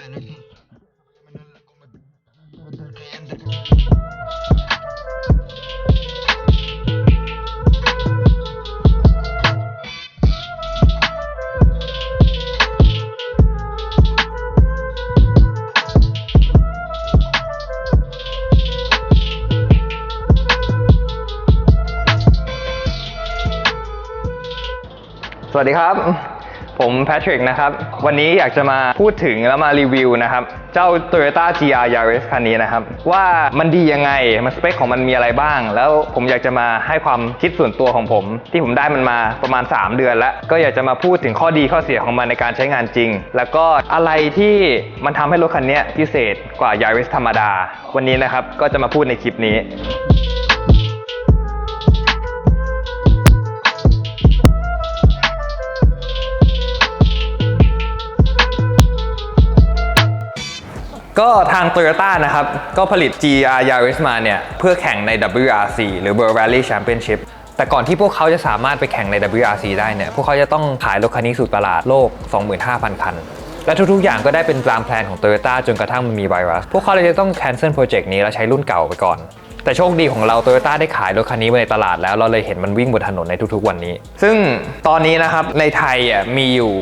สวัสดีครับ ผมแพทริกนะครับ วันนี้อยากจะมาพูดถึงแล้วมารีวิวนะครับ เจ้า Toyota GR Yaris คันนี้นะครับ ว่ามันดียังไง มันสเปคของมันมีอะไรบ้าง แล้วผมอยากจะมาให้ความคิดส่วนตัวของผม ที่ผมได้มันมาประมาณ 3 เดือนแล้ว ก็อยากจะมาพูดถึงข้อดีข้อเสียของมันในการใช้งานจริง แล้วก็อะไรที่มันทำให้รถคันนี้พิเศษกว่า Yaris ธรรมดา วันนี้นะครับก็จะมาพูดในคลิปนี้ ก็ทาง Toyota นะครับ ก็ผลิต GR Yaris มาเนี่ย เพื่อแข่งใน WRC หรือ World Rally Championship แต่ก่อนที่พวกเขาจะสามารถไปแข่งใน WRC ได้เนี่ย พวกเขาจะต้องขายรถคันนี้สู่ตลาดโลก 25,000 คัน และทุกๆ อย่างก็ได้เป็นตามแพลนของ Toyota จนกระทั่งมันมีไวรัส พวกเขาเลยจะต้อง cancel โปรเจกต์นี้แล้วใช้รุ่นเก่าไปก่อน แต่โชคดีของเรา Toyota ได้ขายรถคันนี้ไว้ในตลาดแล้ว เราเลยเห็นมันวิ่งบนถนนในทุกๆวันนี้ ซึ่งตอนนี้นะครับในไทยอะมีอยู่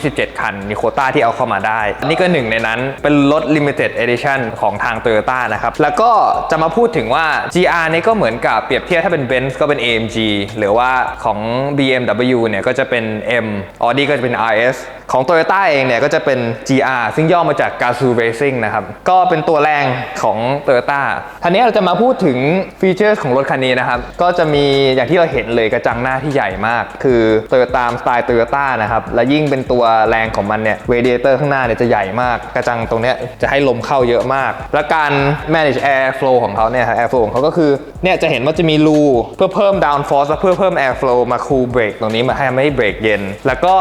127 คัน มีโคต้าที่เอาเข้ามาได้น,นี่ก็หนึ่งในนั้นเป็นรถ limited edition ของทาง Toyota นะครับ แล้วก็จะมาพูดถึงว่า GR นี่ก็เหมือนกับเปรียบเทียบถ้าเป็น Benz ก็เป็น AMG หรือว่าของ BMW เนี่ยก็จะเป็น M Audi ก็จะเป็น RS ของ Toyota เองเนี่ยก็จะเป็น GR ซึ่งย่อมาจาก Gazoo Racing นะครับ ก็เป็นตัวแรงของ Toyota ทีนี้เราจะมาพูดถึงฟีเจอร์ของรถคันนี้นะครับ ก็จะมีอย่างที่เราเห็นเลยกระจังหน้าที่ใหญ่มาก คือ Toyota สไตล์ Toyota นะครับ และยิ่งเป็นตัวแรงของมันเนี่ย radiator ข้างหน้าเนี่ยจะใหญ่มาก กระจังตรงเนี้ยจะให้ลมเข้าเยอะมาก และการ manage air flow ของเขาเนี่ยครับ air flow ของเขาก็คือเนี่ยจะเห็นว่าจะมีรูเพื่อเพิ่ม down force และเพื่อเพิ่ม air flow มา cool brake ตรงนี้มาให้ไม่ให้เบรกเย็น แล้วก็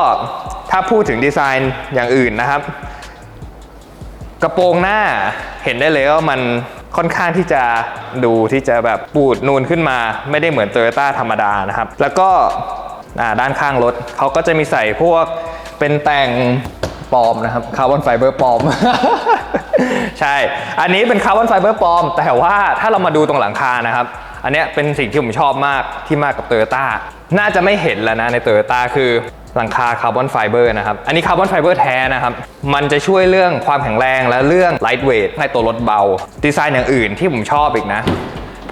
ถ้าพูดถึงดีไซน์อย่างอื่นนะครับ กระโปรงหน้าเห็นได้เลยว่ามันค่อนข้างที่จะดูที่จะแบบปูดนูนขึ้นมา ไม่ได้เหมือน Toyota ธรรมดานะครับ แล้วก็ด้านข้างรถเขาก็จะมีใส่พวกเป็นแต่งปลอมนะครับคาร์บอนไฟเบอร์ปลอม ใช่ อันนี้เป็นคาร์บอนไฟเบอร์ปลอม แต่ว่าถ้าเรามาดูตรงหลังคานะครับ อันเนี้ยเป็นสิ่งที่ผมชอบมากที่มากับ Toyota น่าจะไม่เห็นแล้วนะใน Toyota คือหลังคาคาร์บอนไฟเบอร์นะครับ อันนี้คาร์บอนไฟเบอร์แท้นะครับ มันจะช่วยเรื่องความแข็งแรงและเรื่องไลท์เวทให้ตัวรถเบา ดีไซน์อย่างอื่นที่ผมชอบอีกนะ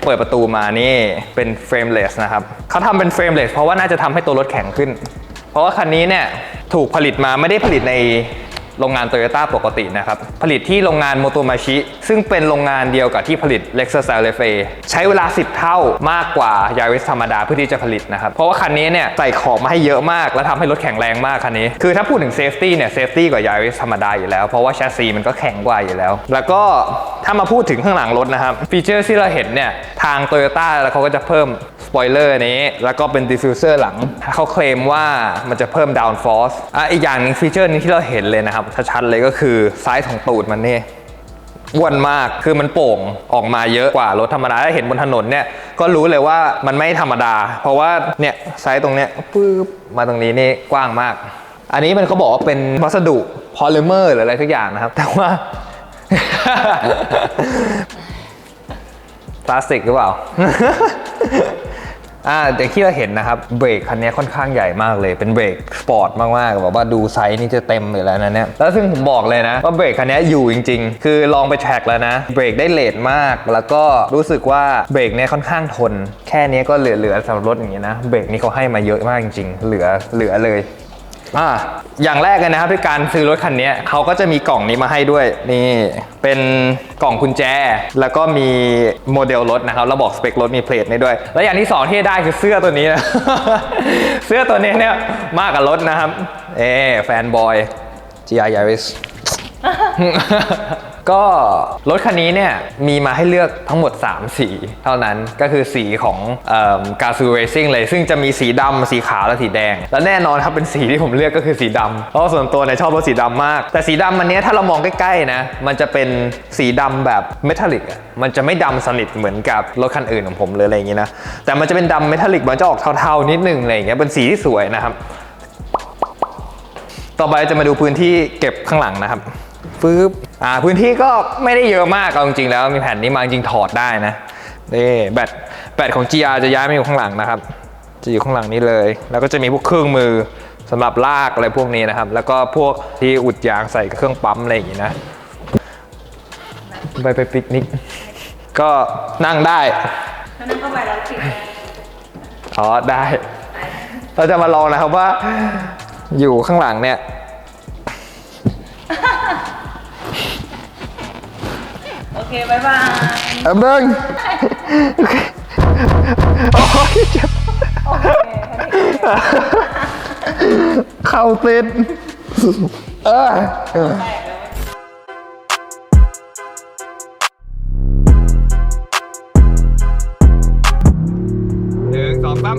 เปิดประตูมานี่เป็นเฟรมเลสนะครับเขาทำเป็นเฟรมเลสเพราะว่าน่าจะทำให้ตัวรถแข็งขึ้น เพราะว่าคันนี้เนี่ยถูกผลิตมาไม่ได้ผลิตใน โรงงานโตโยต้าปกตินะครับ ผลิตที่โรงงานโมโตมาชิ ซึ่งเป็นโรงงานเดียวกับที่ผลิต Lexus LFA ใช้เวลา 10 เท่ามากกว่า Yaris ธรรมดาเพื่อที่จะผลิตนะครับ เพราะว่าคันนี้เนี่ยใส่ของมาให้เยอะมาก และทำให้รถแข็งแรงมากคันนี้ คือถ้าพูดถึงเซฟตี้เนี่ยเซฟตี้กว่า Yaris ธรรมดาอยู่แล้ว เพราะว่าแชสซีมันก็แข็งกว่าอยู่แล้ว แล้วก็ถ้ามาพูดถึงข้างหลังรถนะครับฟีเจอร์ที่เราเห็นเนี่ยทาง Toyota แล้วเขาก็จะเพิ่มสปอยเลอร์นี้ แล้วก็เป็นดิฟฟิวเซอร์หลังเขาเคลมว่ามันจะเพิ่มดาวน์ฟอร์สอะอีกอย่างนึงฟีเจอร์นึงที่เราเห็นเลยนะครับชัดๆเลยก็คือไซส์ของตูดมันนี่อ้วนมากคือมันโป่งออกมาเยอะกว่ารถธรรมดาถ้าเห็นบนถนนเนี่ยก็รู้เลยว่ามันไม่ธรรมดา เพราะว่าเนี่ยไซส์ตรงเนี้ยปึ๊บมาตรงนี้นี่กว้างมาก อันนี้มันเขาบอกว่าเป็นวัสดุพอลิเมอร์หรืออะไรทุกอย่างนะครับ แต่ว่าพลาสติกหรือเปล่า อ่าแต่ที่เราเห็นนะครับเบรกคันนี้ค่อนข้างใหญ่มากเลยเป็นเบรกสปอร์ตมากๆแบบว่าดูไซส์นี่จะเต็มอยู่แล้วนะเนี่ยแล้วซึ่งผมบอกเลยนะว่าเบรกคันนี้อยู่จริง ๆ คือลองไปแทร็กแล้วนะเบรกได้เลทมาก แล้วก็รู้สึกว่าเบรกเนี่ยค่อนข้างทน แค่นี้ก็เหลือๆสำหรับรถอย่างเงี้ยนะเบรกนี่เขาให้มาเยอะมากจริงๆเหลือเหลือเลย อ่าอย่างแรกเลยนะครับที่การซื้อรถคันนี้เขาก็จะมีกล่องนี้มาให้ด้วยนี่เป็นกล่องกุญแจ แล้วก็มีโมเดลรถนะครับแล้วบอกสเปครถมีเพลทนี้ด้วย แล้วอย่างที่สองที่ได้คือเสื้อตัวนี้นะเสื้อตัวนี้เนี่ยมากกับรถนะครับ เอแฟนบอย GR Yaris ก็รถคันนี้เนี่ยมีมาให้เลือกทั้งหมด 3 สี เท่านั้นก็คือสีของกาซูเรซิ่งเลย ซึ่งจะมีสีดำสีขาวและสีแดง และแน่นอนครับเป็นสีที่ผมเลือกก็คือสีดำเพราะส่วนตัวเนี่ยชอบรถสีดำมาก แต่สีดำมันเนี้ยถ้าเรามองใกล้ๆนะมันจะเป็นสีดำแบบเมทัลลิกมันจะไม่ดำสนิทเหมือนกับรถคันอื่นของผมเลยอะไรอย่างงี้นะแต่มันจะเป็นดำเมทัลลิกมันจะออกเทาๆนิดนึงอะไรอย่างเงี้ยเป็นสีที่สวยนะครับ ต่อไปจะมาดูพื้นที่เก็บข้างหลังนะครับ ฟืบอ่าพื้นที่ก็ไม่ได้เยอะมากเอาจริงๆแล้วมีแผ่นนี้มาจริงๆถอดได้นะนี่แบตแบตของ GR จะย้ายมาอยู่ข้างหลังนะครับ จะอยู่ข้างหลังนี้เลย แล้วก็จะมีพวกเครื่องมือสำหรับลากอะไรพวกนี้นะครับ แล้วก็พวกที่อุดยางใส่เครื่องปั๊มอะไรอย่างงี้นะไปไปปิกนิก ก็นั่งได้แล้วนั่งเข้าไปแล้วปิดอ๋อได้ เราจะมาลองนะครับว่า อยู่ข้างหลังเนี่ยโอ เคบายบายเอ็มเบิ้งโอ้ยเจ็บโอเคเข่าติดเออเออหนึ่งสองสาม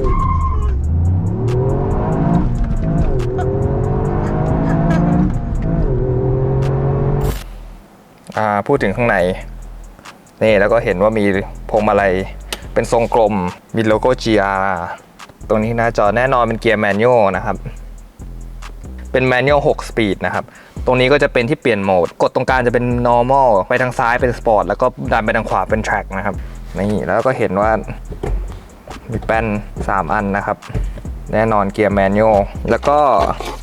อ่าพูดถึงข้างใน นี่แล้วก็เห็นว่ามีพวงมาลัยเป็นทรงกลม มีโลโก้ GR ตรงนี้หน้าจอแน่นอนเป็นเกียร์แมนนวลนะครับ เป็นแมนนวล6สปีดนะครับ ตรงนี้ก็จะเป็นที่เปลี่ยนโหมด กดตรงกลางจะเป็น normal ไปทางซ้ายเป็น sport แล้วก็ดันไปทางขวาเป็น track นะครับ นี่แล้วก็เห็นว่ามีแป้น 3 อันนะครับ แน่นอนเกียร์แมนนวลแล้วก็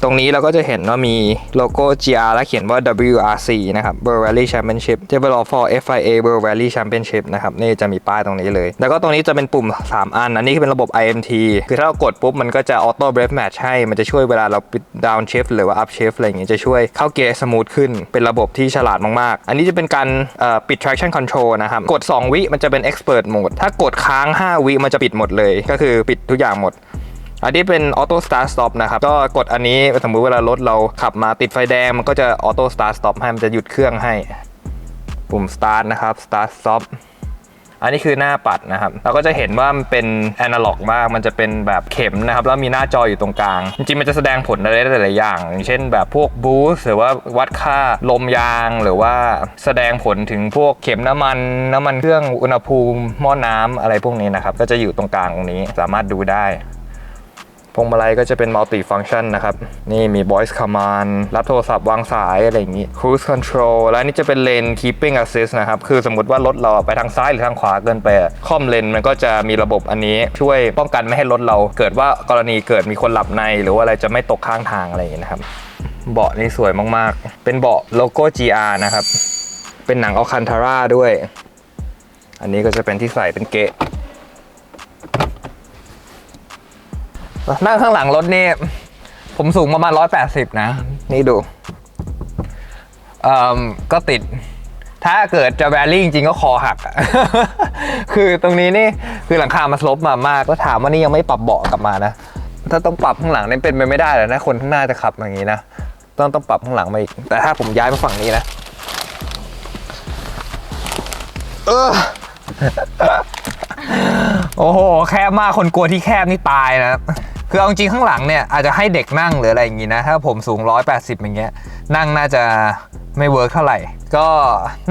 ตรงนี้เราก็จะเห็นว่ามีโลโก้ GR และเขียนว่า WRC นะครับ World Rally Championship Develop for FIA World Rally Championship นะครับนี่จะมีป้ายตรงนี้เลย แล้วก็ตรงนี้จะเป็นปุ่ม 3 อัน อันนี้เป็นระบบ IMT คือถ้าเรากดปุ๊บ มันก็จะ Auto Brake Match ให้ มันจะช่วยเวลาเรา Down Shift หรือว่า Up Shift อะไรอย่างเงี้ยจะช่วยเข้าเกียร์สมูทขึ้น เป็นระบบที่ฉลาดมากๆ อันนี้จะเป็นการปิด traction control นะครับ กด 2 วิมันจะเป็น expert mode ถ้ากดค้าง 5 วิมันจะปิดหมดเลย ก็คือปิดทุกอย่างหมด อันนี้เป็น Auto Start Stop นะครับ ก็กดอันนี้สมมติเวลารถเราขับมาติดไฟแดง มันก็จะ Auto Start Stop ให้มันจะหยุดเครื่องให้ ปุ่ม Start นะครับ Start Stop อันนี้คือหน้าปัดนะครับ เราก็จะเห็นว่ามันเป็น Analog มาก มันจะเป็นแบบเข็มนะครับ แล้วมีหน้าจออยู่ตรงกลาง จริงๆ มันจะแสดงผลอะไรได้หลายอย่าง อย่างเช่นแบบพวกบูสหรือว่าวัดค่าลมยาง หรือว่าแสดงผลถึงพวกเข็มน้ำมัน น้ำมันเครื่องอุณหภูมิหม้อน้ำอะไรพวกนี้นะครับ ก็จะอยู่ตรงกลางตรงนี้ สามารถดูได้ พวงมาลัยก็จะเป็นมัลติฟัง c t ชันนะครับ นี่มี voice command รับโทรศัพท์วางสายอะไรอย่างนี้ cruise control และนี่จะเป็น lane keeping assist นะครับ คือสมมติว่ารถเราไปทางซ้ายหรือทางขวาเกินไปค่อมเลนมันก็จะมีระบบอันนี้ช่วยป้องกันไม่ให้รถเราเกิดว่ากรณีเกิดมีคนหลับใน หรือว่าอะไรจะไม่ตกข้างทางอะไรอย่างนี้นะครับเบาะนี่สวยมากๆ เป็นเบาะโลโก้ GR นะครับ เป็นหนังอัลคันทาร่าด้วย อันนี้ก็จะเป็นที่ใส่เป็นเกะ นั่งข้างหลังรถนี่ ผมสูงประมาณ180นะ นี่ดูเอ่อก็ติด ถ้าเกิดจะแวรี่จริงๆก็คอหัก คือตรงนี้นี่คือหลังคามาสลบมามากก็ถามว่านี่ยังไม่ปรับเบาะกลับมานะ ถ้าต้องปรับข้างหลังนี่เป็นไปไม่ได้เลยนะ คนข้างหน้าจะขับอย่างนี้นะ ต้องต้องปรับข้างหลังมาอีก แต่ถ้าผมย้ายมาฝั่งนี้นะเออโอ้โห แคบมากคนกลัวที่แคบนี่ตายนะ คือเอาจริงข้างหลังเนี่ยอาจจะให้เด็กนั่งหรืออะไรอย่างงี้นะ ถ้าผมสูง 180 อย่างเงี้ย นั่งน่าจะไม่เวิร์กเท่าไหร่ ก็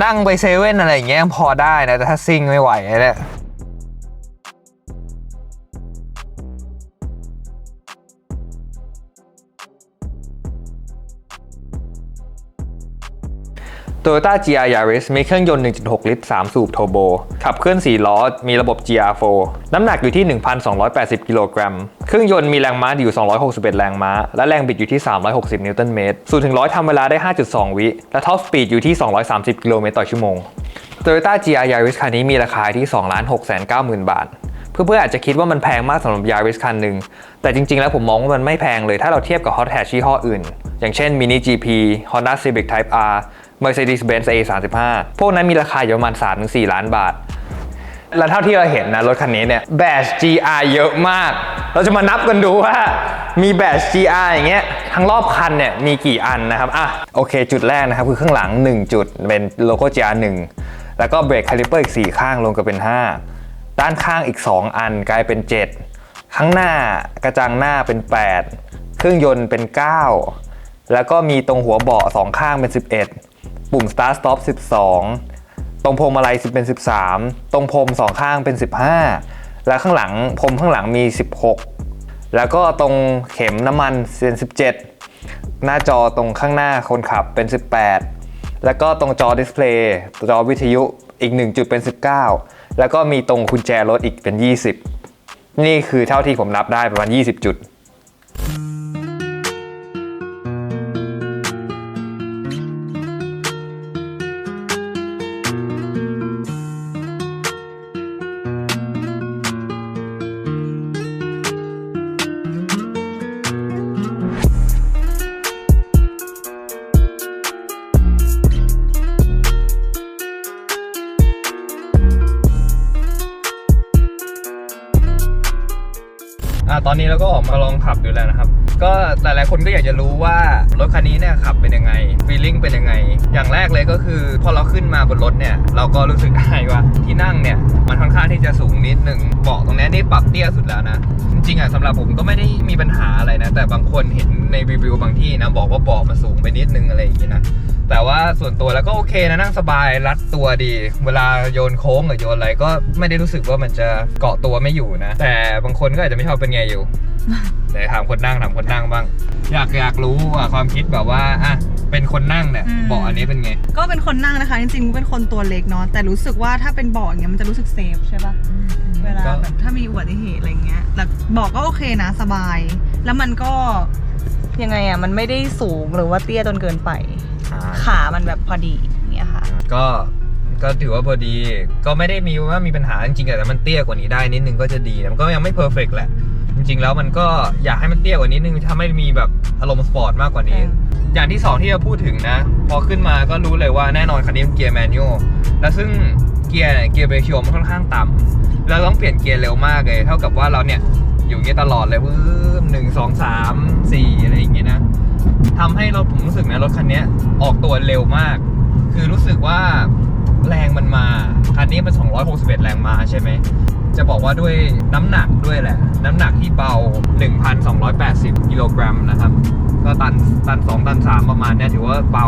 นั่งไปเซเว่นอะไรอย่างเงี้ยพอได้นะ แต่ถ้าซิ่งไม่ไหวเนี่ย Toyota GR Yaris มีเครื่องยนต์ 1.6 ลิตร 3 สูบโทโบ ขับเคลื่อน 4 ล้อ มีระบบ GR4 น้ำหนักอยู่ที่ 1,280 กิโลกรัม เครื่องยนต์มีแรงม้าอยู่ 261 แรงม้า และแรงบิดอยู่ที่ 360 นิวตันเมตร0ถึง100ทำเวลาได้ 5.2 วิ และท็อปสปีดอยู่ที่ 230 กิโลเมตรต่อชั่วโมง Toyota GR Yaris คันนี้มีราคาที่ 2,690,000 บาทเพื่อนๆอาจจะคิดว่ามันแพงมากสำหรับ Yaris คันหนึ่ง แต่จริงๆ แล้วผมมองว่ามันไม่แพงเลยถ้าเราเทียบกับ Hot Hatch ยี่ห้ออื่น อย่างเช่น Mini GP Honda Civic Type R Mercedes-Benz A35 พวกนั้นมีราคาอยู่ประมาณ 3-4 ล้านบาท แล้วเท่าที่เราเห็นนะ รถคันนี้เนี่ยแบช GR เยอะมาก เราจะมานับกันดูว่ามีแบช GR อย่างเงี้ยทั้งรอบคันเนี่ยมีกี่อันนะครับอะโอเค จุดแรกนะครับ คือข้างหลัง 1 จุดเป็นโลโก้ GR 1แล้วก็เบรกคาลิเปอร์อีก 4 ข้างรวมกันเป็น 5 ด้านข้างอีก 2 อันกลายเป็น 7 ข้างหน้ากระจังหน้าเป็น 8 เครื่องยนต์เป็น 9 แล้วก็มีตรงหัวเบาะสองข้างเป็น 11 ปุ่ม start stop 12 ตรงพวงมาลัยเป็น 13 ตรงพรมสองข้างเป็น 15 แล้วข้างหลังพรมข้างหลังมี 16 แล้วก็ตรงเข็มน้ำมันเป็น 17 หน้าจอตรงข้างหน้าคนขับเป็น 18 แล้วก็ตรงจอดิสเพลย์จอวิทยุอีก 1 จุดเป็น 19 แล้วก็มีตรงกุญแจรถอีกเป็น 20 นี่คือเท่าที่ผมนับได้ประมาณ 20 จุดอ่า ตอนนี้เราก็ออกมาลองขับดูแล้วนะครับ ก็หลายๆคนก็อยากจะรู้ว่ารถคันนี้เนี่ยขับเป็นยังไงฟีลลิ่งเป็นยังไง อย่างแรกเลยก็คือพอเราขึ้นมาบนรถเนี่ยเราก็รู้สึกได้ว่าที่นั่งเนี่ยมันค่อนข้างที่จะสูงนิดหนึ่งเบาะตรงนี้นี่ปรับเตี้ยสุดแล้วนะจริงๆอะสำหรับผมก็ไม่ได้มีปัญหาอะไรนะแต่บางคนเห็นในรีวิวบางที่นะบอกว่าเบาะมันสูงไปนิดนึงอะไรอย่างงี้นะ แต่ว่าส่วนตัวแล้วก็โอเคนะนั่งสบายรัดตัวดี เวลาโยนโค้งหรือโยนอะไรก็ไม่ได้รู้สึกว่ามันจะเกาะตัวไม่อยู่นะ แต่บางคนก็อาจจะไม่ชอบเป็นไงอยู่ไหนถามคนนั่งถามคนนั่งบ้าง อยากอยากรู้อะความคิดแบบว่าอะเป็นคนนั่งเนี่ยอืม เบาะอันนี้เป็นไง ก็เป็นคนนั่งนะคะ จริงๆเป็นคนตัวเล็กเนาะแต่รู้สึกว่าถ้าเป็นเบาะอย่างเงี้ยมันจะรู้สึกเซฟใช่ปะเวลาก็ แบบถ้ามีอุบัติเหตุอะไรเงี้ยแต่เบาะก็โอเคนะสบาย แล้วมันก็ ยังไงอะมันไม่ได้สูงหรือว่าเตี้ยจนเกินไป อ่าขามันแบบพอดีอย่างเงี้ยค่ะ ก็ก็ถือว่าพอดีก็ไม่ได้มีว่ามีปัญหาจริงๆแต่มันเตี้ยกว่านี้ได้นิดนึงก็จะดีแต่มันก็ยังไม่เพอร์เฟกแหละ จริงๆแล้วมันก็อยากให้มันเตี้ยกว่านี้นึงถ้าไม่มีแบบอารมณ์สปอร์ตมากกว่านี้อืมอย่างที่สองที่จะพูดถึงนะ พอขึ้นมาก็รู้เลยว่าแน่นอนคันนี้เป็นเกียร์แมนนวลแล้วซึ่งเกียร์เนี่ยเกียร์เบรคิโอมันค่อนข้างต่ำเราต้องเปลี่ยนเกียร์เร็วมากเลย เท่ากับว่าเราเนี่ย อยู่เงี้ยตลอดเลยวืบหนึ่งสองสามสี่อะไรอย่างเงี้ยนะทำให้รถผมรู้สึกนะรถคันเนี้ยออกตัวเร็วมาก คือรู้สึกว่าแรงมันมา คันนี้มัน 261 แรงมาใช่ไหม จะบอกว่าด้วยน้ำหนักด้วยแหละ น้ำหนักที่เบา 1,280 กิโลกรัมนะครับ ก็ตันตัน 2 ตัน 3 ประมาณเนี้ยถือว่าเบา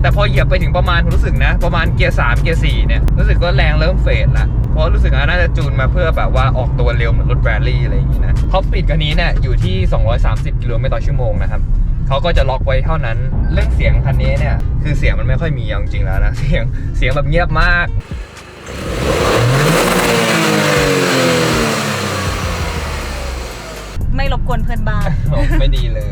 แต่พอเหยียบไปถึงประมาณผมรู้สึกนะ ประมาณเกียร์3เกียร์4เนี่ยรู้สึกว่าแรงเริ่มเฟดละเพราะรู้สึกว่าน่าจะจูนมาเพื่อแบบว่าออกตัวเร็วเหมือนรถแบรลี่อะไรอย่างงี้นะท็อปสปีดคันนี้เนี่ยอยู่ที่ 230 กิโลเมตรต่อชั่วโมงนะครับเขาก็จะล็อกไว้เท่านั้น เรื่องเสียงคันนี้เนี่ยคือเสียงมันไม่ค่อยมีเอาจริงๆแล้วนะเสียงเสียงแบบเงียบมากไม่รบกวนเพื่อนบ้านโอ้ไม่ดีเลย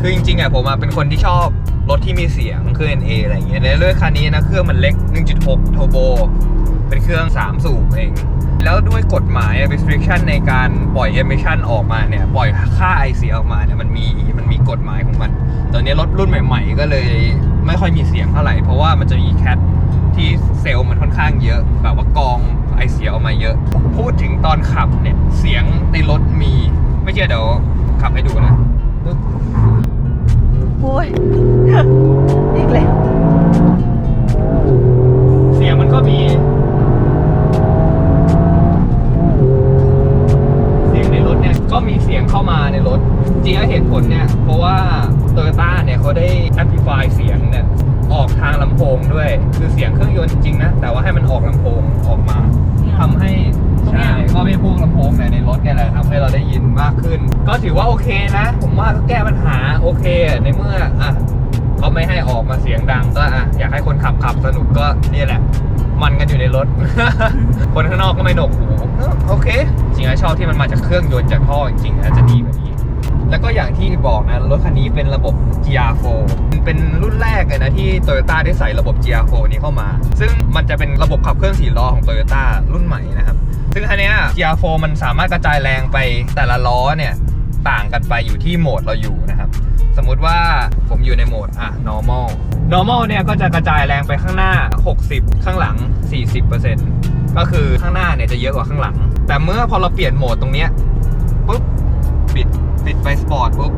คือจริงๆอะผมอะเป็นคนที่ชอบ รถที่มีเสียงเครื่อง NA อะไรอย่างเงี้ยในเรื่องคันนี้นะเครื่องมันเล็ก 1.6โทโบเป็นเครื่อง 3 สูบเอง แล้วด้วยกฎหมาย restriction ในการปล่อย emission ออกมาเนี่ย ปล่อยค่าไอเสียออกมาเนี่ยมันมีมันมีกฎหมายของมัน ตอนนี้รถรุ่นใหม่ๆ ก็เลยไม่ค่อยมีเสียงเท่าไหร่ เพราะว่ามันจะมีแคทที่เซลล์มันค่อนข้างเยอะ แบบว่ากองไอเสียออกมาเยอะ พูดถึงตอนขับเนี่ย เสียงในรถมี ไม่เชื่อเดี๋ยวขับให้ดูนะ โอ้ย อีกแล้วเสียงมันก็มี เสียงในรถเนี่ย ก็มีเสียงเข้ามาในรถ จริงๆเหตุผลเนี่ย เพราะว่าโตโยต้าเนี่ยเขาได้ amplify เสียงเนี่ย ออกทางลำโพงด้วย คือเสียงเครื่องยนต์จริงๆนะ แต่ว่าให้มันออกลำโพงออกมาทำให้ ใช่ก็ไม่พวกลำโพงเนี่ยในรถเนี่ยแหละทำให้เราได้ยินมากขึ้น ก็ถือว่าโอเคนะ ผมว่าก็แก้ปัญหาโอเคในเมื่ออะเขาไม่ให้ออกมาเสียงดังก็อะอยากให้คนขับขับสนุกก็เนี่ยแหละ มันกันอยู่ในรถ คนข้างนอกก็ไม่หนกหูโอเค จริงๆชอบที่มันมาจากเครื่องยนต์จากท่อจริงๆนะจะดีกว่านี้แล้วก็อย่างที่บอกนะ รถคันนี้เป็นระบบ GR4 เป็นรุ่นแรกเลยนะที่ Toyota ได้ใส่ระบบ GR4 นี้เข้ามา ซึ่งมันจะเป็นระบบขับเคลื่อน4ล้อของ Toyota รุ่นใหม่นะครับ ซึ่งคันเนี้ย GR4 มันสามารถกระจายแรงไปแต่ละล้อเนี่ย ต่างกันไปอยู่ที่โหมดเราอยู่นะครับ สมมุติว่าผมอยู่ในโหมดอะ normal normal เนี่ยก็จะกระจายแรงไปข้างหน้า 60 ข้างหลัง 40%ก็คือข้างหน้าเนี่ยจะเยอะกว่าข้างหลัง แต่เมื่อพอเราเปลี่ยนโหมดตรงเนี้ยปุ๊บปิดปิดไปสปอร์ตปุ๊บ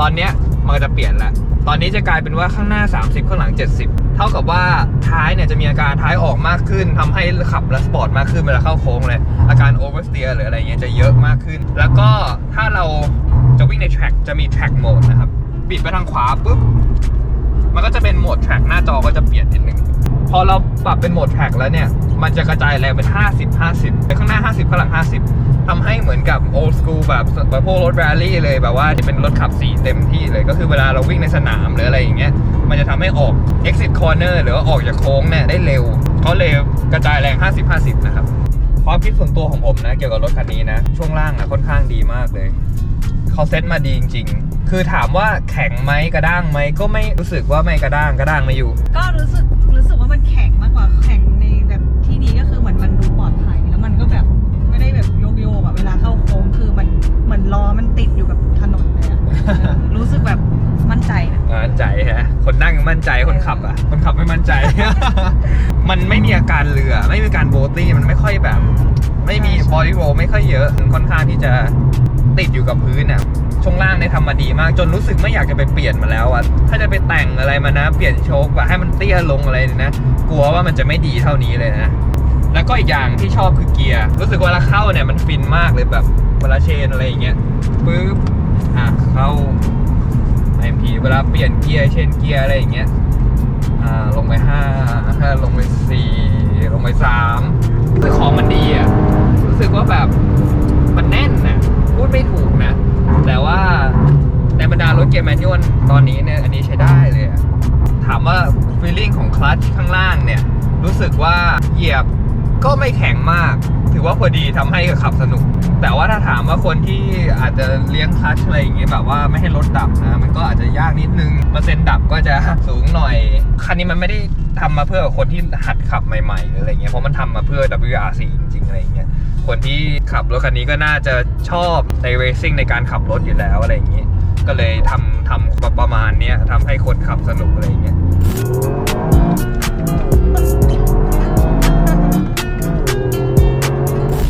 ตอนเนี้ยมันจะเปลี่ยนละ ตอนนี้จะกลายเป็นว่าข้างหน้า 30 ข้างหลัง 70 เท่ากับว่าท้ายเนี่ยจะมีอาการท้ายออกมากขึ้นทำให้ขับและสปอร์ตมากขึ้นเวลาเข้าโค้งเลย อาการโอเวอร์สเตียร์หรืออะไรเงี้ยจะเยอะมากขึ้น แล้วก็ถ้าเราจะวิ่งในแทร็กจะมีแทร็กโหมดนะครับบิดไปทางขวาปุ๊บมันก็จะเป็นโหมดแทร็กหน้าจอก็จะเปลี่ยนนิดนึง พอเราปรับเป็นโหมดแท็กแล้วเนี่ย มันจะกระจายแรงเป็น 50 50ไปข้างหน้า 50 ข้างหลัง 50ทำให้เหมือนกับ old school แบบแบบพวกรถ rally เลยแบบว่าจะเป็นรถขับ4เต็มที่เลย ก็คือเวลาเราวิ่งในสนามหรืออะไรอย่างเงี้ย มันจะทำให้ออก exit corner หรือว่าออกจากโค้งเนี่ยได้เร็วเขาเลยกระจายแรง 50 50 นะครับความคิดส่วนตัวของผมนะเกี่ยวกับรถคันนี้นะ ช่วงล่างนะค่อนข้างดีมากเลยเขาเซ็ตมาดีจริง ๆ คือถามว่าแข็งไหมกระด้างไหมก็ไม่รู้สึกว่าไม่กระด้างกระด้างไม่อยู่ ก็รู้สึก ล้อมันติดอยู่กับถนนเลยอะเออรู้สึกแบบมั่นใจนะ มั่นใจฮะ คนนั่งมั่นใจ คนขับอะ คนขับไม่มั่นใจ มันไม่มีอาการเรือ ไม่มีการโบตี้ มันไม่ค่อยแบบ ไม่มีบอดี้โรไม่ค่อยเยอะค่อนข้างที่จะติดอยู่กับพื้นอะ ช่วงล่างเนี่ยทำมาดีมาก จนรู้สึกไม่อยากจะไปเปลี่ยนมาแล้วอะ ถ้าจะไปแต่งอะไรมานะ เปลี่ยนโชคแบบให้มันเตี้ยลงอะไรเนี่ยนะ กลัวว่ามันจะไม่ดีเท่านี้เลยนะ แล้วก็อีกอย่างที่ชอบคือเกียร์ รู้สึกว่าเวลาเข้าเนี่ยมันฟินมากเลยแบบเวลาเชนอะไรอย่างเงี้ยปึ๊บอะเข้า IMP เวลาเปลี่ยนเกียร์เช่นเกียร์อะไรอย่างเงี้ยอ่าลงไปห้าห้าลงไปสี่ลงไปสามคือของมันดีอะรู้สึกว่าแบบมันแน่นนะพูดไม่ถูกนะ แต่ว่าในบรรดารถเกียร์แมนนวลตอนนี้เนี่ยอันนี้ใช้ได้เลย ถามว่าฟีลลิ่งของคลัตช์ข้างล่างเนี่ย รู้สึกว่าเหยียบ ก็ไม่แข็งมาก ถือว่าพอดีทำให้ขับสนุก แต่ว่าถ้าถามว่าคนที่อาจจะเลี้ยงคลัชอะไรอย่างเงี้ยแบบว่าไม่ให้รถดับนะ มันก็อาจจะยากนิดนึงเปอร์เซ็นต์ดับก็จะสูงหน่อย คันนี้มันไม่ได้ทำมาเพื่อคนที่หัดขับใหม่ๆหรืออะไรเงี้ยเพราะมันทำมาเพื่อ WRC จริงๆอะไรเงี้ยคนที่ขับรถคันนี้ก็น่าจะชอบในเรซิ่งในการขับรถอยู่แล้วอะไรอย่างงี้ยก็เลยทำทำประมาณนี้ทำให้คนขับสนุกอะไรอย่างเงี้ย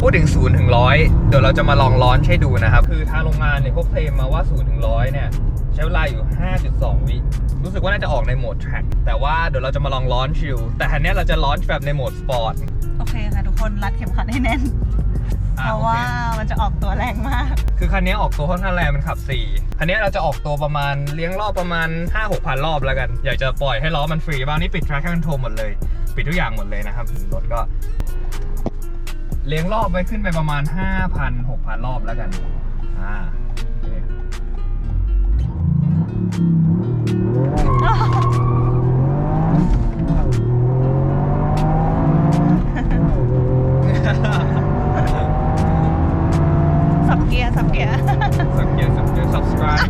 พูดถึง0ูนย์ถึงร้อยเดี๋ยวเราจะมาลองร้อนให้ดูนะครับ คือทางโรงงานเนี่ยเขาเคลมมาว่า0ูนย์ถึงร้อยเนี่ยใช้เวลาอยู่ 5.2 วิ รู้สึกว่าน่าจะออกในโหมด track แต่ว่าเดี๋ยวเราจะมาลองร้อนชิลแต่คันเนี้ยเราจะร้อนแบบในโหมดสปอร์ต โอเคค่ะ ทุกคนรัดเข็มขัดให้แน่น เพราะว่ามันจะออกตัวแรงมาก คือคันนี้ออกตัวค่อนข้างแรงมันขับ 4 คันนี้เราจะออกตัวประมาณเลี้ยงรอบประมาณ 5 6พันรอบแล้วกัน อยากจะปล่อยให้ล้อมันฟรีบ้างนี่ปิด track control หมดเลย ปิดทุกอย่างหมดเลยนะครับรถก็ เลี้ยงรอบไว้ขึ้นไปประมาณ 5,000 6,000 รอบแล้วกัน อ่าโอเคสับเกียร์สับเกียร์สังเกตสังเกต subscribe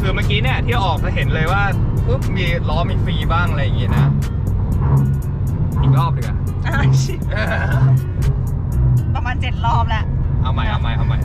คือเมื่อกี้เนี่ยที่ออกจะเห็นเลยว่าปุ๊บมีล้อมีฟรีบ้างอะไรอย่างงี้นะ อีกรอบดีกว่าอ่าชิ ประมาณเจ็ดรอบแล้ว เอาใหม่เอาใหม่เอาใหม่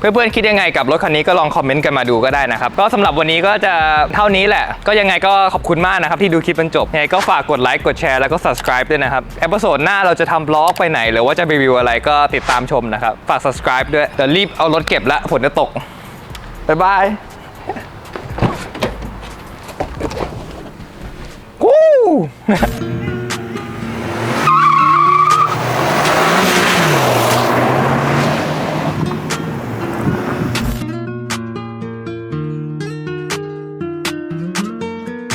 เพื่อนๆคิดยังไงกับรถคันนี้ก็ลองคอมเมนต์กันมาดูก็ได้นะครับก็สำหรับวันนี้ก็จะเท่านี้แหละ ก็ยังไงก็ขอบคุณมากนะครับที่ดูคลิปจนจบยังไงก็ฝากกดไลค์กดแชร์แล้วก็ subscribe ด้วยนะครับเอพิโซดหน้าเราจะทำบล็อกไปไหน หรือว่าจะรีวิวอะไรก็ติดตามชมนะครับฝาก subscribe ด้วยเดี๋ยวรีบเอารถเก็บละฝนจะตกบ๊ายบายวู้